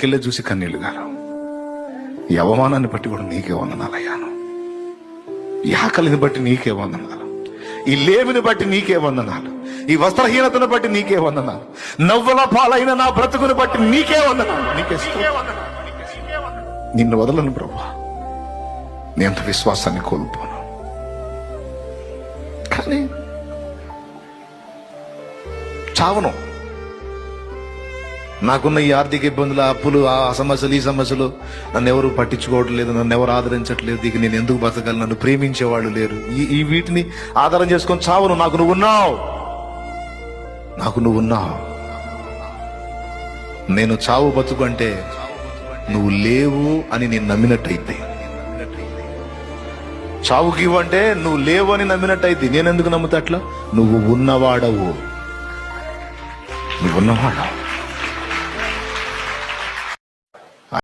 కెళ్ళే చూసి కన్నీళ్ళు గారు ఈ అవమానాన్ని బట్టి కూడా నీకే వందనాలయ్యాను ఈ ఆకలిని బట్టి నీకే వందనాలు. ఈ లేమిని బట్టి నీకే వందనాలు. ఈ వస్త్రహీనతను బట్టి నీకే వందనాలు. నవ్వుల పాలైన నా బ్రతుకుని బట్టి నీకే వందనాలు. నీకే నిన్ను వదలను ప్రభా నీ అంత విశ్వాసాన్ని కోల్పోను. కానీ చావను. నాకున్న ఈ ఆర్థిక ఇబ్బందులు ఆ అప్పులు ఆ సమస్యలు ఈ సమస్యలు నన్ను ఎవరు పట్టించుకోవడం లేదు నన్ను ఎవరు ఆదరించట్లేదు. ఇక నేను ఎందుకు బతకాలి? నన్ను ప్రేమించేవాళ్ళు లేరు. ఈ ఈ వీటిని ఆధారం చేసుకొని చావును నాకు నువ్వు ఉన్నావు. నాకు నువ్వు ఉన్నావు. నేను చావు బతుకు అంటే నువ్వు లేవు అని నేను నమ్మినట్టయితే. చావుకి ఇవ్వంటే నువ్వు లేవు అని నమ్మినట్టయితే. నేను ఎందుకు నమ్ముతా అట్లా? నువ్వు ఉన్నవాడవు. నువ్వు ఉన్నవాడవు